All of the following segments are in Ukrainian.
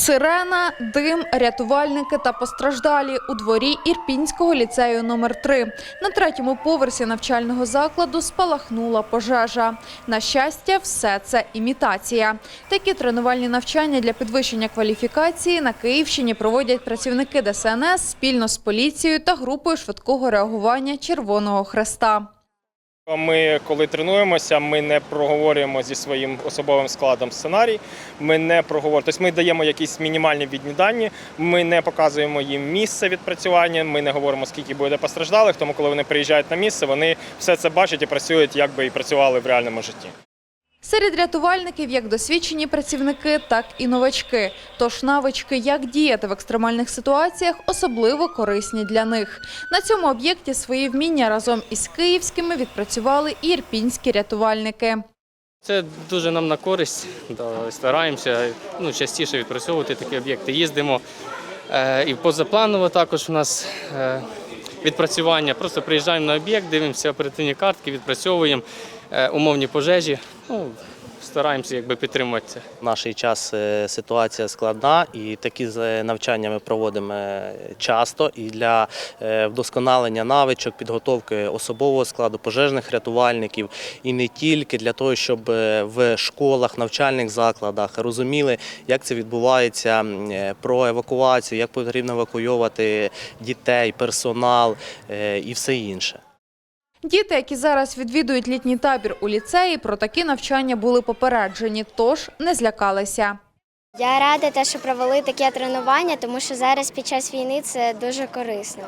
Сирена, дим, рятувальники та постраждалі у дворі Ірпінського ліцею номер 3 На третьому поверсі навчального закладу спалахнула пожежа. На щастя, все це імітація. Такі тренувальні навчання для підвищення кваліфікації на Київщині проводять працівники ДСНС спільно з поліцією та групою швидкого реагування Червоного Хреста. Ми, коли тренуємося, ми не проговорюємо зі своїм особовим складом сценарій. Ми не проговорюємо, тобто ми даємо якісь мінімальні відні дані. Ми не показуємо їм місце відпрацювання. Ми не говоримо, скільки буде постраждалих. Тому, коли вони приїжджають на місце, вони все це бачать і працюють, як би і працювали в реальному житті. Серед рятувальників як досвідчені працівники, так і новачки. Тож навички, як діяти в екстремальних ситуаціях, особливо корисні для них. На цьому об'єкті свої вміння разом із київськими відпрацювали і ірпінські рятувальники. Це дуже нам на користь. Стараємося ну, частіше відпрацьовувати такі об'єкти. Їздимо е, і позапланово також у нас е, відпрацювання. Просто приїжджаємо на об'єкт, дивимося оперативні картки, відпрацьовуємо умовні пожежі. Ну, стараємося якби підтримувати це. В наш час е, ситуація складна, і такі навчання ми проводимо е, часто. І для е, вдосконалення навичок, підготовки особового складу, пожежних рятувальників, і не тільки для того, щоб е, в школах, навчальних закладах розуміли, як це відбувається е, про евакуацію, як потрібно евакуювати дітей, персонал е, і все інше. Діти, які зараз відвідують літній табір у ліцеї, про такі навчання були попереджені, тож не злякалися. Я рада, те, що провели таке тренування, тому що зараз під час війни це дуже корисно.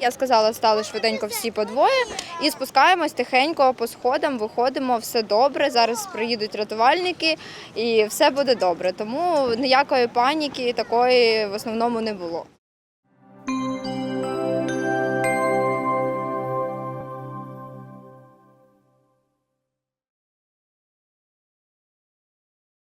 Я сказала, стали швиденько всі по двоє і спускаємось тихенько по сходам, виходимо, все добре. Зараз приїдуть рятувальники і все буде добре. Тому ніякої паніки такої в основному не було.